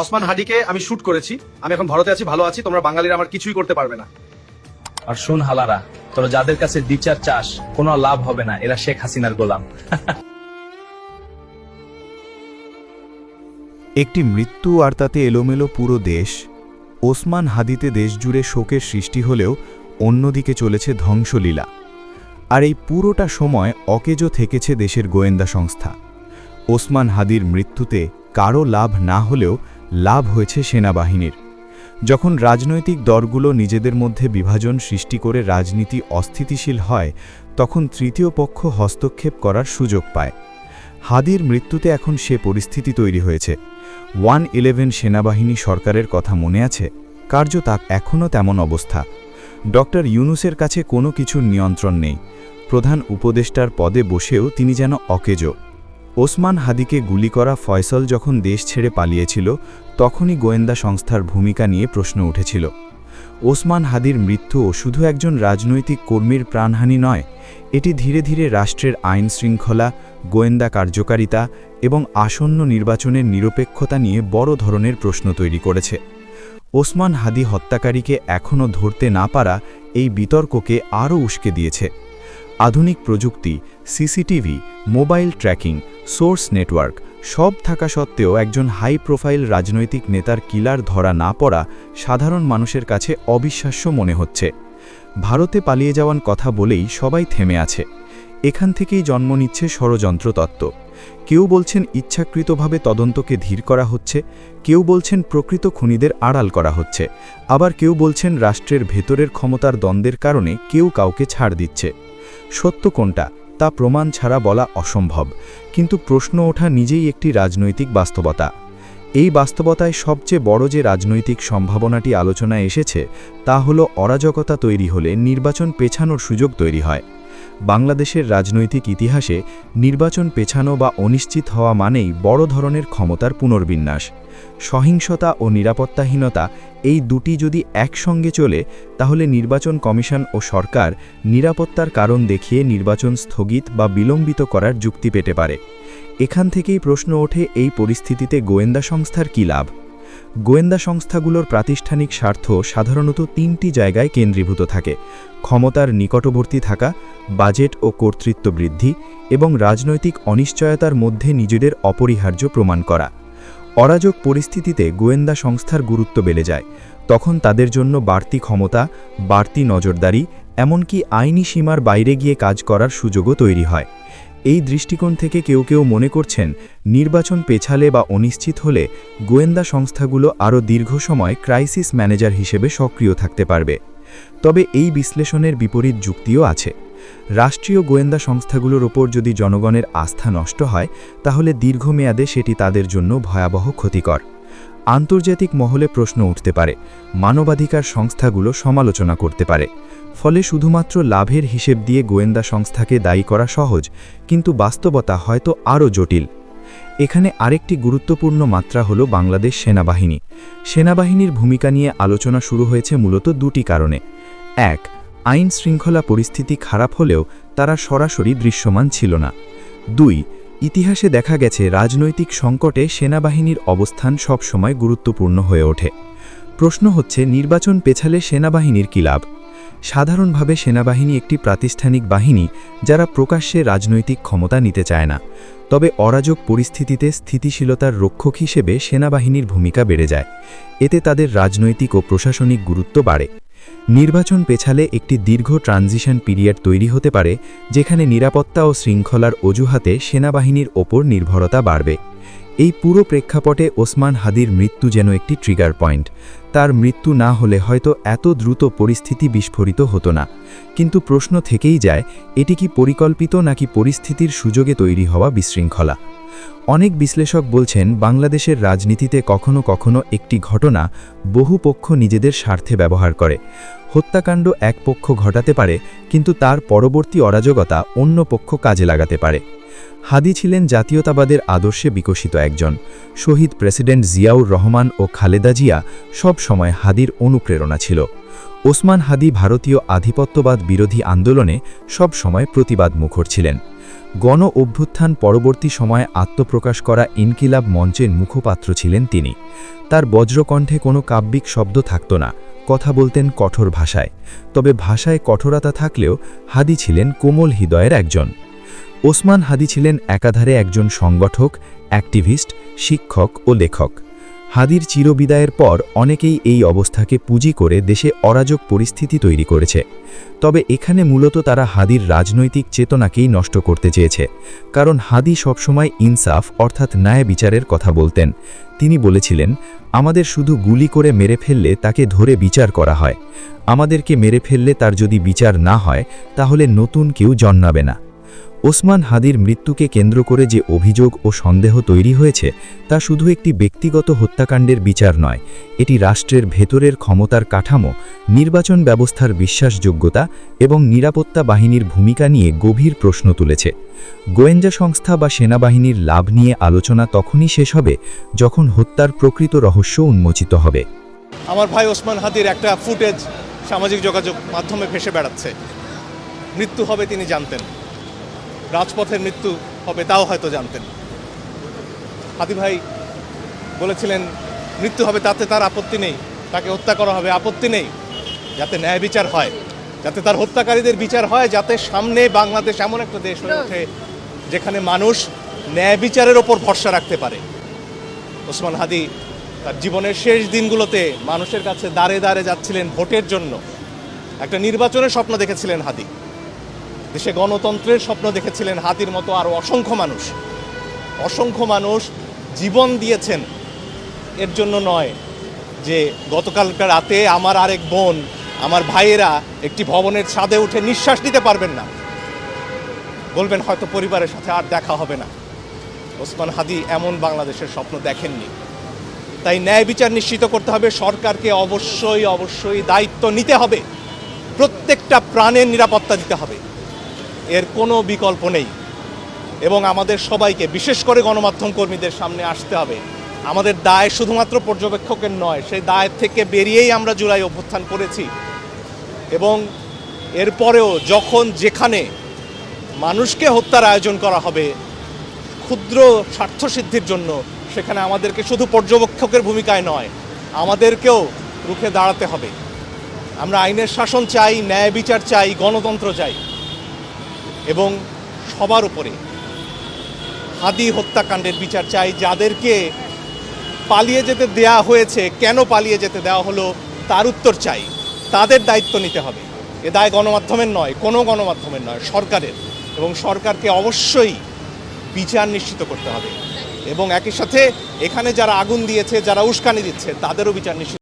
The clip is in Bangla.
ওসমান হাডিকে আমি শুট করেছি। আমি এখন ভারতে আছি ভালো আছি তোমরা বাঙালিরা আমার কিছুই করতে পারবে না। আর শোন হালারা তোরা যাদের কাছে দ্বিচার চাস কোনো লাভ হবে না এরা শেখ হাসিনার গোলাম। একটি মৃত্যু আর তাতে এলোমেলো পুরো দেশ ওসমান হাদিতে দেশজুড়ে শোকের সৃষ্টি হলেও অন্যদিকে চলেছে ধ্বংসলীলা। আর এই পুরোটা সময় অকেজো থেকেছে দেশের গোয়েন্দা সংস্থা। ওসমান হাদির মৃত্যুতে কারও লাভ না হলেও লাভ হয়েছে সেনাবাহিনীর। যখন রাজনৈতিক দলগুলো নিজেদের মধ্যে বিভাজন সৃষ্টি করে রাজনীতি অস্থিতিশীল হয়, তখন তৃতীয় পক্ষ হস্তক্ষেপ করার সুযোগ পায়। হাদির মৃত্যুতে এখন সে পরিস্থিতি তৈরি হয়েছে। ওয়ান ইলেভেন সেনাবাহিনী সরকারের কথা মনে আছে? কার্য তা এখনও তেমন অবস্থা। ডক্টর ইউনুসের কাছে কোনো কিছুর নিয়ন্ত্রণ নেই। প্রধান উপদেষ্টার পদে বসেও তিনি যেন অকেজো। ওসমান হাদিকে গুলি করা ফয়সল যখন দেশ ছেড়ে পালিয়েছিল, তখনই গোয়েন্দা সংস্থার ভূমিকা নিয়ে প্রশ্ন উঠেছিল। ওসমান হাদির মৃত্যুও শুধু একজন রাজনৈতিক কর্মীর প্রাণহানি নয়, এটি ধীরে ধীরে রাষ্ট্রের আইন শৃঙ্খলা, গোয়েন্দা কার্যকারিতা এবং আসন্ন নির্বাচনের নিরপেক্ষতা নিয়ে বড় ধরনের প্রশ্ন তৈরি করেছে। ওসমান হাদি হত্যাকারীকে এখনও ধরতে না পারা এই বিতর্ককে আরও উস্কে দিয়েছে। আধুনিক প্রযুক্তি, CCTV, mobile tracking, source network, সব থাকা সত্ত্বেও একজন হাই প্রোফাইল রাজনৈতিক নেতার কিলার ধরা না পড়া সাধারণ মানুষের কাছে অবিশ্বাস্য মনে হচ্ছে। ভারতে পালিয়ে যাওয়ার কথা বলেই সবাই থেমে আছে। এখান থেকেই জন্ম নিচ্ছে ষড়যন্ত্র তত্ত্ব। কেউ বলছেন ইচ্ছাকৃতভাবে তদন্তকে ধীর করা হচ্ছে, কেউ বলছেন প্রকৃত খুনিদের আড়াল করা হচ্ছে, আবার কেউ বলছেন রাষ্ট্রের ভেতরের ক্ষমতার দ্বন্দ্বের কারণে কেউ কাউকে ছাড় দিচ্ছে। সত্য কোনটা তা প্রমাণ ছাড়া বলা অসম্ভব। কিন্তু প্রশ্ন ওঠা নিজেই একটি রাজনৈতিক বাস্তবতা। এই বাস্তবতায় সবচেয়ে বড় যে রাজনৈতিক সম্ভাবনাটি আলোচনায় এসেছে, তা হল অরাজকতা তৈরি হলে নির্বাচন পেছানোর সুযোগ তৈরি হয়। বাংলাদেশের রাজনৈতিক ইতিহাসে নির্বাচন পেছানো বা অনিশ্চিত হওয়া মানেই বড় ধরনের ক্ষমতার পুনর্বিন্যাস। সহিংসতা ও নিরাপত্তাহীনতা এই দুটি যদি একসঙ্গে চলে, তাহলে নির্বাচন কমিশন ও সরকার নিরাপত্তার কারণ দেখিয়ে নির্বাচন স্থগিত বা বিলম্বিত করার যুক্তি পেতে পারে। এখান থেকেই প্রশ্ন ওঠে এই পরিস্থিতিতে গোয়েন্দা সংস্থার কী লাভ? গোয়েন্দা সংস্থাগুলোর প্রাতিষ্ঠানিক স্বার্থ সাধারণত তিনটি জায়গায় কেন্দ্রীভূত থাকে, ক্ষমতার নিকটবর্তী থাকা, বাজেট ও কর্তৃত্ব বৃদ্ধি এবং রাজনৈতিক অনিশ্চয়তার মধ্যে নিজেদের অপরিহার্য প্রমাণ করা। অরাজক পরিস্থিতিতে গোয়েন্দা সংস্থার গুরুত্ব বেড়ে যায়, তখন তাদের জন্য বাড়তি ক্ষমতা, বাড়তি নজরদারি, এমনকি আইনি সীমার বাইরে গিয়ে কাজ করার সুযোগও তৈরি হয়। এই দৃষ্টিকোণ থেকে কেউ কেউ মনে করছেন, নির্বাচন পেছালে বা অনিশ্চিত হলে গোয়েন্দা সংস্থাগুলো আরও দীর্ঘ সময় ক্রাইসিস ম্যানেজার হিসেবে সক্রিয় থাকতে পারবে। তবে এই বিশ্লেষণের বিপরীত যুক্তিও আছে। রাষ্ট্রীয় গোয়েন্দা সংস্থাগুলোর ওপর যদি জনগণের আস্থা নষ্ট হয়, তাহলে দীর্ঘমেয়াদে সেটি তাদের জন্য ভয়াবহ ক্ষতিকর। আন্তর্জাতিক মহলে প্রশ্ন উঠতে পারে, মানবাধিকার সংস্থাগুলো সমালোচনা করতে পারে। ফলে শুধুমাত্র লাভের হিসেব দিয়ে গোয়েন্দা সংস্থাকে দায়ী করা সহজ, কিন্তু বাস্তবতা হয়তো আরও জটিল। এখানে আরেকটি গুরুত্বপূর্ণ মাত্রা হল বাংলাদেশ সেনাবাহিনী। সেনাবাহিনীর ভূমিকা নিয়ে আলোচনা শুরু হয়েছে মূলত দুটি কারণে। এক, আইন শৃঙ্খলা পরিস্থিতি খারাপ হলেও তারা সরাসরি দৃশ্যমান ছিল না। দুই, ইতিহাসে দেখা গেছে রাজনৈতিক সংকটে সেনাবাহিনীর অবস্থান সবসময় গুরুত্বপূর্ণ হয়ে ওঠে। প্রশ্ন হচ্ছে, নির্বাচন পেছালে সেনাবাহিনীর কী লাভ? সাধারণভাবে সেনাবাহিনী একটি প্রাতিষ্ঠানিক বাহিনী যারা প্রকাশ্যে রাজনৈতিক ক্ষমতা নিতে চায় না। তবে অরাজক পরিস্থিতিতে স্থিতিশীলতার রক্ষক হিসেবে সেনাবাহিনীর ভূমিকা বেড়ে যায়। এতে তাদের রাজনৈতিক ও প্রশাসনিক গুরুত্ব বাড়ে। নির্বাচন পেছালে একটি দীর্ঘ ট্রানজিশন পিরিয়ড তৈরি হতে পারে, যেখানে নিরাপত্তা ও শৃঙ্খলার অজুহাতে সেনাবাহিনীর ওপর নির্ভরতা বাড়বে। এই পুরো প্রেক্ষাপটে ওসমান হাদির মৃত্যু যেন একটি ট্রিগার পয়েন্ট তার মৃত্যু না হলে হয়তো এত দ্রুত পরিস্থিতি বিস্ফোরিত হতো না। কিন্তু প্রশ্ন থেকেই যায়, এটি কি পরিকল্পিত নাকি পরিস্থিতির সুযোগে তৈরি হওয়া বিশৃঙ্খলা? অনেক বিশ্লেষক বলছেন, বাংলাদেশের রাজনীতিতে কখনো কখনো একটি ঘটনা বহু পক্ষ নিজেদের স্বার্থে ব্যবহার করে। হত্যাকাণ্ড এক পক্ষ ঘটাতে পারে, কিন্তু তার পরবর্তী অরাজকতা অন্য পক্ষ কাজে লাগাতে পারে। হাদি ছিলেন জাতীয়তাবাদের আদর্শে বিকশিত একজন। শহীদ প্রেসিডেন্ট জিয়াউর রহমান ও খালেদা জিয়া সব সময় হাদির অনুপ্রেরণা ছিল। ওসমান হাদি ভারতীয় আধিপত্যবাদ বিরোধী আন্দোলনে সব সময় প্রতিবাদ মুখর ছিলেন। গণ অভ্যুত্থান পরবর্তী সময়ে আত্মপ্রকাশ করা ইনকিলাব মঞ্চের মুখপাত্র ছিলেন তিনি। তার বজ্রকণ্ঠে কোনো কাব্যিক শব্দ থাকত না, কথা বলতেন কঠোর ভাষায়। তবে ভাষায় কঠোরতা থাকলেও হাদি ছিলেন কোমল হৃদয়ের একজন। ওসমান হাদি ছিলেন একাধারে একজন সংগঠক, অ্যাক্টিভিস্ট, শিক্ষক ও লেখক। হাদির চিরবিদায়ের পর অনেকেই এই অবস্থাকে পুঁজি করে দেশে অরাজক পরিস্থিতি তৈরি করেছে। তবে এখানে মূলত তারা হাদির রাজনৈতিক চেতনাকেই নষ্ট করতে চেয়েছে, কারণ হাদি সবসময় ইনসাফ অর্থাৎ ন্যায় বিচারের কথা বলতেন। তিনি বলেছিলেন, আমাদের শুধু গুলি করে মেরে ফেললে তাকে ধরে বিচার করা হয়। আমাদেরকে মেরে ফেললে তার যদি বিচার না হয়, তাহলে নতুন কেউ জন্মাবে না। ওসমান হাদির মৃত্যুকে কেন্দ্র করে যে অভিযোগ ও সন্দেহ তৈরি হয়েছে, তা শুধু একটি ব্যক্তিগত হত্যাকাণ্ডের বিচার নয়, এটি রাষ্ট্রের ভেতরের ক্ষমতার কাঠামো, নির্বাচন ব্যবস্থার বিশ্বাসযোগ্যতা এবং নিরাপত্তা বাহিনীর ভূমিকা নিয়ে গভীর প্রশ্ন তুলেছে। গোয়েন্দা সংস্থা বা সেনাবাহিনীর লাভ নিয়ে আলোচনা তখনই শেষ হবে যখন হত্যার প্রকৃত রহস্য উন্মোচিত হবে। আমার ভাই ওসমান হাদির একটা ফুটেজ সামাজিক যোগাযোগ মাধ্যমে ভেসে বেড়াচ্ছে। মৃত্যু হবে তিনি জানতেন। রাজপথের মৃত্যু হবে তাও হয়তো জানতেন। হাদি ভাই বলেছিলেন, মৃত্যু হবে তাতে তার আপত্তি নেই, তাকে হত্যা করা হবে আপত্তি নেই, যাতে ন্যায় বিচার হয়, যাতে তার হত্যাকারীদের বিচার হয়, যাতে সামনে বাংলাদেশ এমন একটা দেশ হয়ে ওঠে যেখানে মানুষ ন্যায় বিচারের ওপর ভরসা রাখতে পারে। ওসমান হাদি তার জীবনের শেষ দিনগুলোতে মানুষের কাছে দাঁড়ে দাঁড়ে যাচ্ছিলেন ভোটের জন্য। একটা নির্বাচনের স্বপ্ন দেখেছিলেন হাদি। দেশে গণতন্ত্রের স্বপ্ন দেখেছিলেন হাদির মতো আরও অসংখ্য মানুষ। অসংখ্য মানুষ জীবন দিয়েছেন। এর জন্য নয় যে গতকালকার রাতে আমার আরেক বোন, আমার ভাইয়েরা একটি ভবনের ছাদে উঠে নিঃশ্বাস নিতে পারবেন না। বলবেন হয়তো পরিবারের সাথে আর দেখা হবে না। ওসমান হাদি এমন বাংলাদেশের স্বপ্ন দেখেননি। তাই ন্যায় বিচার নিশ্চিত করতে হবে, সরকারকে অবশ্যই অবশ্যই দায়িত্ব নিতে হবে। প্রত্যেকটা প্রাণের নিরাপত্তা দিতে হবে। এর কোনো বিকল্প নেই। এবং আমাদের সবাইকে, বিশেষ করে গণমাধ্যম কর্মীদের সামনে আসতে হবে। আমাদের দায় শুধুমাত্র পর্যবেক্ষকের নয়, সেই দায় থেকে বেরিয়েই আমরা জুলাই অভ্যুত্থান করেছি। এবং এরপরেও যখন যেখানে মানুষকে হত্যার আয়োজন করা হবে, ক্ষুদ্র স্বার্থসিদ্ধির জন্য, সেখানে আমাদেরকে শুধু পর্যবেক্ষকের ভূমিকায় নয়, আমাদেরকেও রুখে দাঁড়াতে হবে। আমরা আইনের শাসন চাই, ন্যায় বিচার চাই, গণতন্ত্র চাই। এবং সবার উপরে হাদি হত্যাকাণ্ডের বিচার চাই, যাদেরকে পালিয়ে যেতে দেয়া হয়েছে, কেন পালিয়ে যেতে দেওয়া হলো, তার উত্তর চাই। তাদের দায়িত্ব নিতে হবে। এ দায় গণমাধ্যমের নয়, কোনো গণমাধ্যমের নয়, সরকারের। এবং সরকারকে অবশ্যই বিচার নিশ্চিত করতে হবে। এবং একই সাথে এখানে যারা আগুন দিয়েছে, যারা উস্কানি দিচ্ছে, তাদেরও বিচার নিশ্চিত